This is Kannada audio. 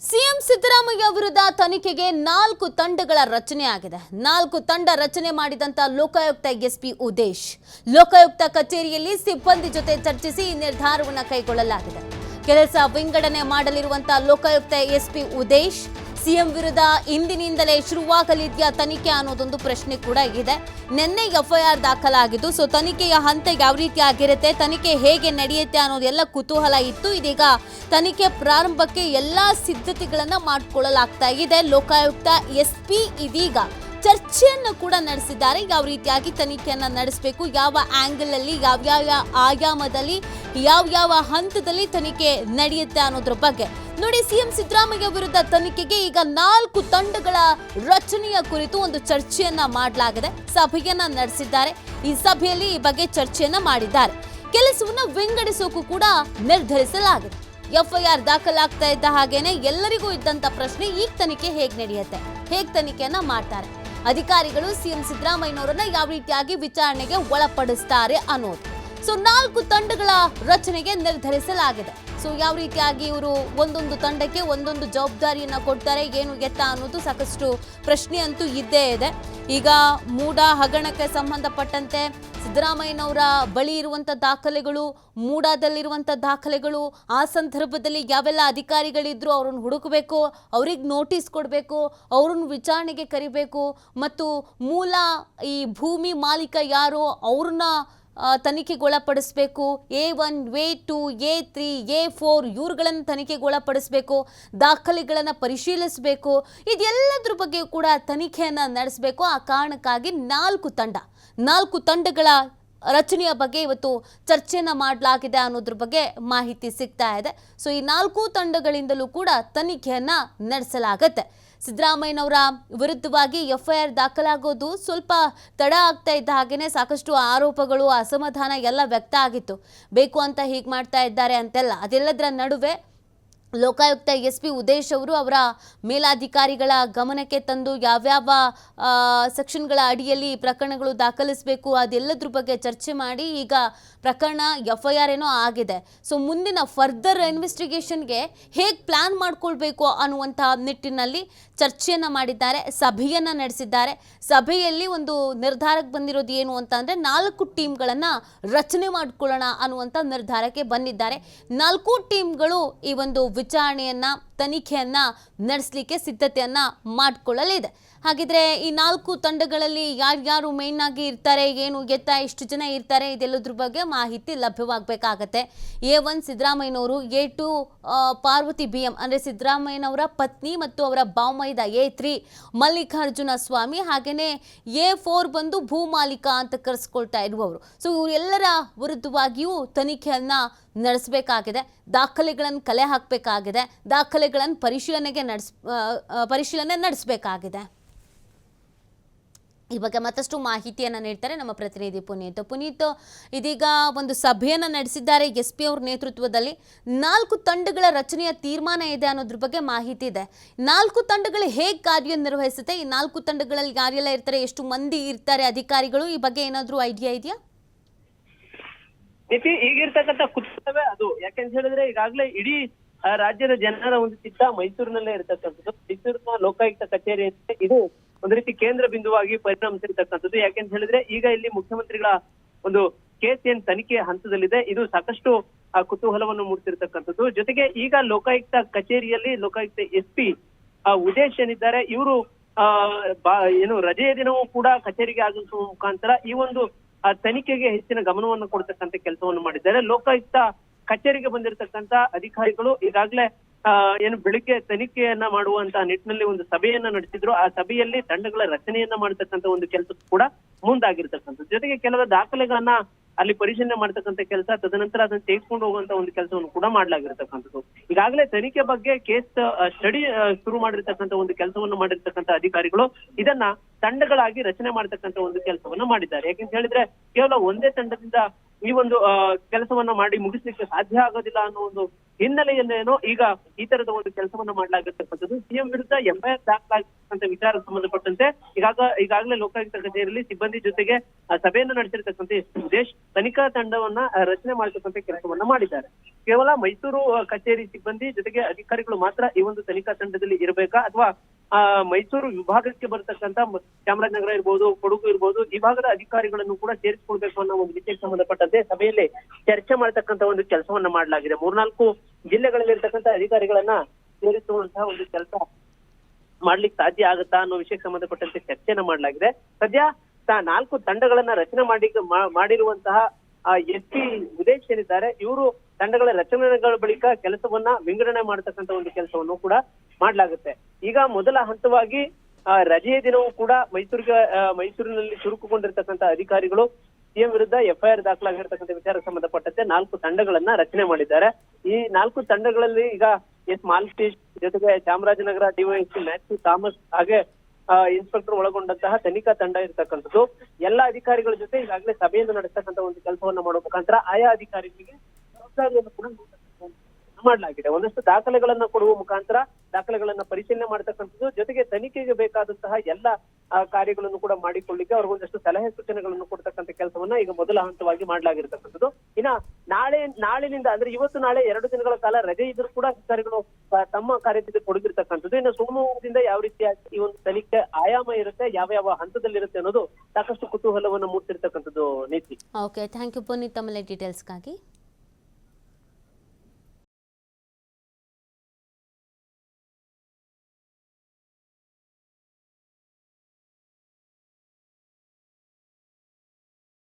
ಸಿಎಂ ಸಿದ್ದರಾಮಯ್ಯ ವಿರುದ್ಧ ತನಿಖೆಗೆ ನಾಲ್ಕು ತಂಡಗಳ ರಚನೆ ಆಗಿದೆ. ನಾಲ್ಕು ತಂಡ ರಚನೆ ಮಾಡಿದಂತ ಲೋಕಾಯುಕ್ತ ಎಸ್ಪಿ ಉದೇಶ್. ಲೋಕಾಯುಕ್ತ ಕಚೇರಿಯಲ್ಲಿ ಸಿಬ್ಬಂದಿ ಜೊತೆ ಚರ್ಚಿಸಿ ಈ ನಿರ್ಧಾರವನ್ನು ಕೈಗೊಳ್ಳಲಾಗಿದೆ. ಕೆಲಸ ವಿಂಗಡಣೆ ಮಾಡಲಿರುವಂತಹ ಲೋಕಾಯುಕ್ತ ಎಸ್ಪಿ ಉದೇಶ್ ಸಿಎಂ ವಿರುದ್ಧ ಇಂದಿನಿಂದಲೇ ಶುರುವಾಗಲಿದೆಯಾ ತನಿಖೆ ಅನ್ನೋದೊಂದು ಪ್ರಶ್ನೆ ಕೂಡ ಇದೆ. ನಿನ್ನೆ ಎಫ್ಐಆರ್ ದಾಖಲಾಗಿದ್ದು, ಸೊ ತನಿಖೆಯ ಹಂತ ಯಾವ ರೀತಿ ಆಗಿರುತ್ತೆ, ತನಿಖೆ ಹೇಗೆ ನಡೆಯುತ್ತೆ ಅನ್ನೋದೆಲ್ಲ ಕುತೂಹಲ ಇತ್ತು. ಇದೀಗ ತನಿಖೆ ಪ್ರಾರಂಭಕ್ಕೆ ಎಲ್ಲಾ ಸಿದ್ಧತೆಗಳನ್ನ ಮಾಡಿಕೊಳ್ಳಲಾಗ್ತಾ ಇದೆ. ಲೋಕಾಯುಕ್ತ ಎಸ್ ಪಿ ಇದೀಗ ಚರ್ಚೆಯನ್ನು ಕೂಡ ನಡೆಸಿದ್ದಾರೆ. ಯಾವ ರೀತಿಯಾಗಿ ತನಿಖೆಯನ್ನು ನಡೆಸಬೇಕು, ಯಾವ ಆಂಗಲ್ ಅಲ್ಲಿ ಯಾವ್ಯಾವ ಆಯಾಮದಲ್ಲಿ, ಯಾವ್ಯಾವ ಹಂತದಲ್ಲಿ ತನಿಖೆ ನಡೆಯುತ್ತೆ ಅನ್ನೋದ್ರ ಬಗ್ಗೆ ನೋಡಿ, ಸಿಎಂ ಸಿದ್ದರಾಮಯ್ಯ ವಿರುದ್ಧ ತನಿಖೆಗೆ ಈಗ ನಾಲ್ಕು ತಂಡಗಳ ರಚನೆಯ ಕುರಿತು ಒಂದು ಚರ್ಚೆಯನ್ನ ಮಾಡಲಾಗಿದೆ, ಸಭೆಯನ್ನ ನಡೆಸಿದ್ದಾರೆ. ಈ ಸಭೆಯಲ್ಲಿ ಈ ಬಗ್ಗೆ ಚರ್ಚೆಯನ್ನ ಮಾಡಿದ್ದಾರೆ. ಕೆಲಸವನ್ನ ವಿಂಗಡಿಸೋಕು ಕೂಡ ನಿರ್ಧರಿಸಲಾಗಿದೆ. ಎಫ್ಐಆರ್ ದಾಖಲಾಗ್ತಾ ಇದ್ದ ಹಾಗೇನೆ ಎಲ್ಲರಿಗೂ ಇದ್ದಂತ ಪ್ರಶ್ನೆ ಈಗ ತನಿಖೆ ಹೇಗೆ ನಡೆಯುತ್ತೆ, ಹೇಗೆ ತನಿಖೆಯನ್ನ ಮಾಡ್ತಾರೆ? ಅಧಿಕಾರಿಗಳು ಸಿಎಂ ಸಿದ್ದರಾಮಯ್ಯನವರನ್ನ ಯಾವ ರೀತಿಯಾಗಿ ವಿಚಾರಣೆಗೆ ಒಳಪಡಿಸ್ತಾರೆ ಅನ್ನೋದು. ಸೊ, ನಾಲ್ಕು ತಂಡಗಳ ರಚನೆಗೆ ನಿರ್ಧರಿಸಲಾಗಿದೆ. ಸೊ ಯಾವ ರೀತಿಯಾಗಿ ಇವರು ಒಂದೊಂದು ತಂಡಕ್ಕೆ ಒಂದೊಂದು ಜವಾಬ್ದಾರಿಯನ್ನು ಕೊಡ್ತಾರೆ, ಏನು ಎತ್ತ ಅನ್ನೋದು ಸಾಕಷ್ಟು ಪ್ರಶ್ನೆ ಅಂತೂ ಇದ್ದೇ ಇದೆ. ಈಗ ಮೂಡ ಹಗರಣಕ್ಕೆ ಸಂಬಂಧಪಟ್ಟಂತೆ ಸಿದ್ದರಾಮಯ್ಯನವರ ಬಳಿ ಇರುವಂಥ ದಾಖಲೆಗಳು ಮೂಡಾದಲ್ಲಿರುವಂಥ ದಾಖಲೆಗಳು, ಆ ಸಂದರ್ಭದಲ್ಲಿ ಯಾವೆಲ್ಲ ಅಧಿಕಾರಿಗಳಿದ್ರು ಅವ್ರನ್ನ ಹುಡುಕಬೇಕು, ಅವ್ರಿಗೆ ನೋಟಿಸ್ ಕೊಡಬೇಕು, ಅವ್ರನ್ನ ವಿಚಾರಣೆಗೆ ಕರಿಬೇಕು, ಮತ್ತು ಮೂಲ ಈ ಭೂಮಿ ಮಾಲೀಕ ಯಾರು ಅವ್ರನ್ನ ತನಿಖೆಗೊಳಪಡಿಸ್ಬೇಕು. A one, A two, A three A four ಇವ್ರುಗಳನ್ನು ತನಿಖೆಗೊಳಪಡಿಸಬೇಕು. ದಾಖಲೆಗಳನ್ನು ಪರಿಶೀಲಿಸಬೇಕು. ಇದೆಲ್ಲದ್ರ ಬಗ್ಗೆ ಕೂಡ ತನಿಖೆಯನ್ನು ನಡೆಸಬೇಕು. ಆ ಕಾರಣಕ್ಕಾಗಿ ನಾಲ್ಕು ತಂಡ, ನಾಲ್ಕು ತಂಡಗಳ ರಚನೆಯ ಬಗ್ಗೆ ಇವತ್ತು ಚರ್ಚೆಯನ್ನ ಮಾಡಲಾಗಿದೆ ಅನ್ನೋದ್ರ ಬಗ್ಗೆ ಮಾಹಿತಿ ಸಿಗ್ತಾ ಇದೆ. ಸೊ ಈ ನಾಲ್ಕು ತಂಡಗಳಿಂದಲೂ ಕೂಡ ತನಿಖೆಯನ್ನ ನಡೆಸಲಾಗತ್ತೆ. ಸಿದ್ದರಾಮಯ್ಯನವರ ವಿರುದ್ಧವಾಗಿ ಎಫ್ಐಆರ್ ದಾಖಲಾಗೋದು ಸ್ವಲ್ಪ ತಡ ಆಗ್ತಾ ಇದ್ದ ಹಾಗೇನೆ ಸಾಕಷ್ಟು ಆರೋಪಗಳು, ಅಸಮಾಧಾನ ಎಲ್ಲ ವ್ಯಕ್ತ ಆಗಿತ್ತು. ಬೇಕು ಅಂತ ಹೀಗೆ ಮಾಡ್ತಾ ಇದ್ದಾರೆ ಅಂತೆಲ್ಲ. ಅದೆಲ್ಲದರ ನಡುವೆ ಲೋಕಾಯುಕ್ತ ಎಸ್ ಪಿ ಉದೇಶ್ ಅವರು ಅವರ ಮೇಲಾಧಿಕಾರಿಗಳ ಗಮನಕ್ಕೆ ತಂದು ಯಾವ್ಯಾವ ಸೆಕ್ಷನ್ಗಳ ಅಡಿಯಲ್ಲಿ ಪ್ರಕರಣಗಳು ದಾಖಲಿಸಬೇಕು ಅದೆಲ್ಲದ್ರ ಬಗ್ಗೆ ಚರ್ಚೆ ಮಾಡಿ ಈಗ ಪ್ರಕರಣ ಎಫ್ ಐ ಆರ್ ಏನೋ ಆಗಿದೆ. ಸೊ ಮುಂದಿನ ಫರ್ದರ್ ಇನ್ವೆಸ್ಟಿಗೇಷನ್ಗೆ ಹೇಗೆ ಪ್ಲಾನ್ ಮಾಡ್ಕೊಳ್ಬೇಕು ಅನ್ನುವಂಥ ನಿಟ್ಟಿನಲ್ಲಿ ಚರ್ಚೆಯನ್ನು ಮಾಡಿದ್ದಾರೆ, ಸಭೆಯನ್ನು ನಡೆಸಿದ್ದಾರೆ. ಸಭೆಯಲ್ಲಿ ಒಂದು ನಿರ್ಧಾರಕ್ಕೆ ಬಂದಿರೋದು ಏನು ಅಂತ ಅಂದರೆ ನಾಲ್ಕು ಟೀಮ್ಗಳನ್ನು ರಚನೆ ಮಾಡಿಕೊಳ್ಳೋಣ ಅನ್ನುವಂಥ ನಿರ್ಧಾರಕ್ಕೆ ಬಂದಿದ್ದಾರೆ. ನಾಲ್ಕು ಟೀಮ್ಗಳು ಈ ಒಂದು ವಿಚಾರಣೆಯನ್ನ ತನಿಖೆಯನ್ನ ನಡೆಸಲಿಕ್ಕೆ ಸಿದ್ಧತೆಯನ್ನ ಮಾಡಿಕೊಳ್ಳಲಿದೆ. ಹಾಗಿದ್ರೆ ಈ ನಾಲ್ಕು ತಂಡಗಳಲ್ಲಿ ಯಾರ್ಯಾರು ಮೇನ್ ಆಗಿ ಇರ್ತಾರೆ, ಏನು ಎತ್ತ ಎಷ್ಟು ಜನ ಇರ್ತಾರೆ, ಇದೆಲ್ಲದ್ರ ಬಗ್ಗೆ ಮಾಹಿತಿ ಲಭ್ಯವಾಗಬೇಕಾಗತ್ತೆ. ಎ ಒನ್ ಸಿದ್ದರಾಮಯ್ಯನವರು, A two Parvathi B M ಅಂದರೆ ಸಿದ್ದರಾಮಯ್ಯನವರ ಪತ್ನಿ ಮತ್ತು ಅವರ ಬಾವಮೈದ ಎ ತ್ರೀ ಮಲ್ಲಿಕಾರ್ಜುನ ಸ್ವಾಮಿ ಹಾಗೆಯೇ ಎ ಫೋರ್ ಬಂದು ಭೂಮಾಲೀಕ ಅಂತ ಕರೆಸ್ಕೊಳ್ತಾ ಇರುವವರು. ಸೊ ಇವರೆಲ್ಲರ ವಿರುದ್ಧವಾಗಿಯೂ ತನಿಖೆಯನ್ನ ನಡೆಸಬೇಕಾಗಿದೆ. ದಾಖಲೆಗಳನ್ನು ಕಲೆ ಹಾಕಬೇಕಾಗಿದೆ. ದಾಖಲೆಗಳನ್ನು ಪರಿಶೀಲನೆಗೆ ನಡೆಸ್ ಪರಿಶೀಲನೆ ನಡೆಸಬೇಕಾಗಿದೆ. ಈ ಬಗ್ಗೆ ಮತ್ತಷ್ಟು ಮಾಹಿತಿಯನ್ನು ನೀಡ್ತಾರೆ ನಮ್ಮ ಪ್ರತಿನಿಧಿ ಪುನೀತ್. ಪುನೀತ್, ಇದೀಗ ಒಂದು ಸಭೆಯನ್ನು ನಡೆಸಿದ್ದಾರೆ ಎಸ್ ಪಿ ಅವ್ರ ನೇತೃತ್ವದಲ್ಲಿ. ನಾಲ್ಕು ತಂಡಗಳ ರಚನೆಯ ತೀರ್ಮಾನ ಇದೆ ಅನ್ನೋದ್ರ ಬಗ್ಗೆ ಮಾಹಿತಿ ಇದೆ. ನಾಲ್ಕು ತಂಡಗಳು ಹೇಗೆ ಕಾರ್ಯನಿರ್ವಹಿಸುತ್ತೆ ಈ ನಾಲ್ಕು ತಂಡಗಳಲ್ಲಿ ಯಾರೆಲ್ಲ ಇರ್ತಾರೆ, ಎಷ್ಟು ಮಂದಿ ಇರ್ತಾರೆ ಅಧಿಕಾರಿಗಳು? ಈ ಬಗ್ಗೆ ಏನಾದರೂ ಐಡಿಯಾ ಇದೆಯಾ? ನಿತಿ ಈಗಿರ್ತಕ್ಕಂಥ ಕುತೂಹಲವೇ ಅದು. ಯಾಕೆಂತ ಹೇಳಿದ್ರೆ ಈಗಾಗಲೇ ಇಡೀ ರಾಜ್ಯದ ಜನರ ಒಂದು ಚಿತ್ತ ಮೈಸೂರಿನಲ್ಲೇ ಇರತಕ್ಕಂಥದ್ದು. ಮೈಸೂರಿನ ಲೋಕಾಯುಕ್ತ ಕಚೇರಿ ಇದು ಒಂದು ರೀತಿ ಕೇಂದ್ರ ಬಿಂದುವಾಗಿ ಪರಿಣಮಿಸಿರ್ತಕ್ಕಂಥದ್ದು. ಯಾಕೆಂತ ಹೇಳಿದ್ರೆ ಈಗ ಇಲ್ಲಿ ಮುಖ್ಯಮಂತ್ರಿಗಳ ಒಂದು ಕೇಸ್ ಏನ್ ತನಿಖೆ ಹಂತದಲ್ಲಿದೆ. ಇದು ಸಾಕಷ್ಟು ಕುತೂಹಲವನ್ನು ಮೂಡಿಸಿರ್ತಕ್ಕಂಥದ್ದು. ಜೊತೆಗೆ ಈಗ ಲೋಕಾಯುಕ್ತ ಕಚೇರಿಯಲ್ಲಿ ಲೋಕಾಯುಕ್ತ ಎಸ್ ಪಿ ಉದೇಶ್ ಏನಿದ್ದಾರೆ, ಇವರು ಏನು ರಜೆಯ ದಿನವೂ ಕೂಡ ಕಚೇರಿಗೆ ಆಗಮಿಸುವ ಮುಖಾಂತರ ಈ ಒಂದು ತನಿಖೆಗೆ ಹೆಚ್ಚಿನ ಗಮನವನ್ನು ಕೊಡ್ತಕ್ಕಂಥ ಕೆಲಸವನ್ನು ಮಾಡಿದ್ದಾರೆ. ಲೋಕಾಯುಕ್ತ ಕಚೇರಿಗೆ ಬಂದಿರತಕ್ಕಂತ ಅಧಿಕಾರಿಗಳು ಈಗಾಗಲೇ ಏನು ಬೆಳಿಗ್ಗೆ ತನಿಖೆಯನ್ನ ಮಾಡುವಂತಹ ನಿಟ್ಟಿನಲ್ಲಿ ಒಂದು ಸಭೆಯನ್ನ ನಡೆಸಿದ್ರು. ಆ ಸಭೆಯಲ್ಲಿ ತಂಡಗಳ ರಚನೆಯನ್ನ ಮಾಡತಕ್ಕಂತ ಒಂದು ಕೆಲಸ ಕೂಡ ಮುಂದಾಗಿರ್ತಕ್ಕಂಥದ್ದು. ಜೊತೆಗೆ ಕೆಲವು ದಾಖಲೆಗಳನ್ನ ಅಲ್ಲಿ ಪರಿಶೀಲನೆ ಮಾಡ್ತಕ್ಕಂಥ ಕೆಲಸ, ತದನಂತರ ಅದನ್ನ ತೆಗೆದುಕೊಂಡು ಹೋಗುವಂತ ಒಂದು ಕೆಲಸವನ್ನು ಕೂಡ ಮಾಡ್ಲಾಗಿರ್ತಕ್ಕಂಥದ್ದು. ಈಗಾಗಲೇ ತನಿಖೆ ಬಗ್ಗೆ ಕೇಸ್ ಸ್ಟಡಿ ಶುರು ಮಾಡಿರ್ತಕ್ಕಂಥ ಒಂದು ಕೆಲಸವನ್ನು ಮಾಡಿರ್ತಕ್ಕಂಥ ಅಧಿಕಾರಿಗಳು ಇದನ್ನ ತಂಡಗಳಾಗಿ ರಚನೆ ಮಾಡ್ತಕ್ಕಂಥ ಒಂದು ಕೆಲಸವನ್ನ ಮಾಡಿದ್ದಾರೆ. ಯಾಕೆಂತ ಹೇಳಿದ್ರೆ ಕೇವಲ ಒಂದೇ ತಂಡದಿಂದ ಈ ಒಂದು ಕೆಲಸವನ್ನ ಮಾಡಿ ಮುಗಿಸ್ಲಿಕ್ಕೆ ಸಾಧ್ಯ ಆಗೋದಿಲ್ಲ ಅನ್ನೋ ಒಂದು ಹಿನ್ನೆಲೆಯಲ್ಲೇನೋ ಈಗ ಈ ತರದ ಒಂದು ಕೆಲಸವನ್ನ ಮಾಡಲಾಗಿರ್ತಕ್ಕಂಥದ್ದು ಸಿಎಂ ವಿರುದ್ಧ ಎಫ್ಐಆರ್ ದಾಖಲಾಗಿರ್ತಕ್ಕಂಥ ವಿಚಾರ ಸಂಬಂಧಪಟ್ಟಂತೆ ಈಗಾಗ ಈಗಾಗಲೇ ಲೋಕಾಯುಕ್ತ ಕಚೇರಿಯಲ್ಲಿ ಸಿಬ್ಬಂದಿ ಜೊತೆಗೆ ಸಭೆಯನ್ನು ನಡೆಸಿರ್ತಕ್ಕಂಥ ಸುದೇಶ್ ತನಿಖಾ ತಂಡವನ್ನ ರಚನೆ ಮಾಡತಕ್ಕಂಥ ಕೆಲಸವನ್ನ ಮಾಡಿದ್ದಾರೆ. ಕೇವಲ ಮೈಸೂರು ಕಚೇರಿ ಸಿಬ್ಬಂದಿ ಜೊತೆಗೆ ಅಧಿಕಾರಿಗಳು ಮಾತ್ರ ಈ ಒಂದು ತನಿಖಾ ತಂಡದಲ್ಲಿ ಇರಬೇಕಾ ಅಥವಾ ಮೈಸೂರು ವಿಭಾಗಕ್ಕೆ ಬರತಕ್ಕಂತ ಚಾಮರಾಜನಗರ ಇರ್ಬೋದು, ಕೊಡಗು ಇರ್ಬೋದು, ಈ ಭಾಗದ ಅಧಿಕಾರಿಗಳನ್ನು ಕೂಡ ಸೇರಿಸಿಕೊಳ್ಬೇಕು ಅನ್ನೋ ಒಂದು ವಿಷಯಕ್ಕೆ ಸಂಬಂಧಪಟ್ಟಂತೆ ಸಭೆಯಲ್ಲಿ ಚರ್ಚೆ ಮಾಡತಕ್ಕಂತ ಒಂದು ಕೆಲಸವನ್ನ ಮಾಡಲಾಗಿದೆ. ಮೂರ್ನಾಲ್ಕು ಜಿಲ್ಲೆಗಳಲ್ಲಿ ಇರ್ತಕ್ಕಂಥ ಅಧಿಕಾರಿಗಳನ್ನ ಸೇರಿಸುವಂತಹ ಒಂದು ಕೆಲಸ ಮಾಡ್ಲಿಕ್ಕೆ ಸಾಧ್ಯ ಆಗುತ್ತಾ ಅನ್ನೋ ವಿಷಯಕ್ಕೆ ಸಂಬಂಧಪಟ್ಟಂತೆ ಚರ್ಚೆನ ಮಾಡಲಾಗಿದೆ. ಸದ್ಯ ನಾಲ್ಕು ತಂಡಗಳನ್ನ ರಚನೆ ಮಾಡಿ ಮಾಡಿರುವಂತಹ ಎಸ್ ಪಿ ಉದೇಶ್ ಏನಿದ್ದಾರೆ, ಇವರು ತಂಡಗಳ ರಚನೆಗಳ ಬಳಿಕ ಕೆಲಸವನ್ನ ವಿಂಗಡಣೆ ಮಾಡತಕ್ಕಂತ ಒಂದು ಕೆಲಸವನ್ನು ಕೂಡ ಮಾಡಲಾಗುತ್ತೆ. ಈಗ ಮೊದಲ ಹಂತವಾಗಿ ರಜೆಯ ದಿನವೂ ಕೂಡ ಮೈಸೂರಿಗೆ ಮೈಸೂರಿನಲ್ಲಿ ಚುರುಕುಗೊಂಡಿರ್ತಕ್ಕಂತ ಅಧಿಕಾರಿಗಳು ಸಿಎಂ ವಿರುದ್ಧ ಎಫ್ಐಆರ್ ದಾಖಲಾಗಿರ್ತಕ್ಕಂಥ ವಿಚಾರಕ್ಕೆ ಸಂಬಂಧಪಟ್ಟಂತೆ ನಾಲ್ಕು ತಂಡಗಳನ್ನ ರಚನೆ ಮಾಡಿದ್ದಾರೆ. ಈ ನಾಲ್ಕು ತಂಡಗಳಲ್ಲಿ ಈಗ ಎಸ್ ಮಾಲ್ಟೀಶ್ ಜೊತೆಗೆ ಚಾಮರಾಜನಗರ ಡಿವೈಎಸ್ಪಿ ಮ್ಯಾಥ್ಯೂ, ಥಾಮಸ್ ಹಾಗೆ ಇನ್ಸ್ಪೆಕ್ಟರ್ ಒಳಗೊಂಡಂತಹ ತನಿಖಾ ತಂಡ ಇರ್ತಕ್ಕಂಥದ್ದು. ಎಲ್ಲ ಅಧಿಕಾರಿಗಳ ಜೊತೆ ಈಗಾಗಲೇ ಸಭೆಯನ್ನು ನಡೆಸ್ತಕ್ಕಂಥ ಒಂದು ಕೆಲಸವನ್ನ ಮಾಡುವ ಮುಖಾಂತರ ಆಯಾ ಅಧಿಕಾರಿಗಳಿಗೆ ಜವಾಬ್ದಾರಿಯನ್ನು ಕೂಡ ಮಾಡಲಾಗಿದೆ. ಒಂದಷ್ಟು ದಾಖಲೆಗಳನ್ನ ಕೊಡುವ ಮುಖಾಂತರ ದಾಖಲೆಗಳನ್ನ ಪರಿಶೀಲನೆ ಮಾಡತಕ್ಕಂಥದ್ದು, ಜೊತೆಗೆ ತನಿಖೆಗೆ ಬೇಕಾದಂತಹ ಎಲ್ಲ ಕಾರ್ಯಗಳನ್ನು ಕೂಡ ಮಾಡಿಕೊಳ್ಳಿಕ್ಕೆ ಅವ್ರಿಗೊಂದಷ್ಟು ಸಲಹೆ ಸೂಚನೆಗಳನ್ನು ಕೊಡ್ತಕ್ಕಂಥ ಕೆಲಸವನ್ನ ಈಗ ಮೊದಲ ಹಂತವಾಗಿ ಮಾಡಲಾಗಿರ್ತಕ್ಕಂಥದ್ದು. ಇನ್ನ ನಾಳೆ, ನಾಳಿನಿಂದ ಅಂದ್ರೆ ಇವತ್ತು ನಾಳೆ ಎರಡು ದಿನಗಳ ಕಾಲ ರಜೆ ಇದ್ರೂ ಕೂಡ ಅಧಿಕಾರಿಗಳು ತಮ್ಮ ಕಾರ್ಯದಲ್ಲಿ ತೊಡಗಿರ್ತಕ್ಕಂಥದ್ದು ಇನ್ನು ಸೋಮವಾರದಿಂದ ಯಾವ ರೀತಿಯ ಈ ಒಂದು ತನಿಖೆ ಆಯಾಮ ಇರುತ್ತೆ, ಯಾವ ಯಾವ ಹಂತದಲ್ಲಿರುತ್ತೆ ಅನ್ನೋದು ಸಾಕಷ್ಟು ಕುತೂಹಲವನ್ನು ಮೂಡ್ತಿರ್ತಕ್ಕಂಥದ್ದು ನೀತಿ. Okay thank you Puneeth ಡೀಟೇಲ್ಸ್ಗಾಗಿ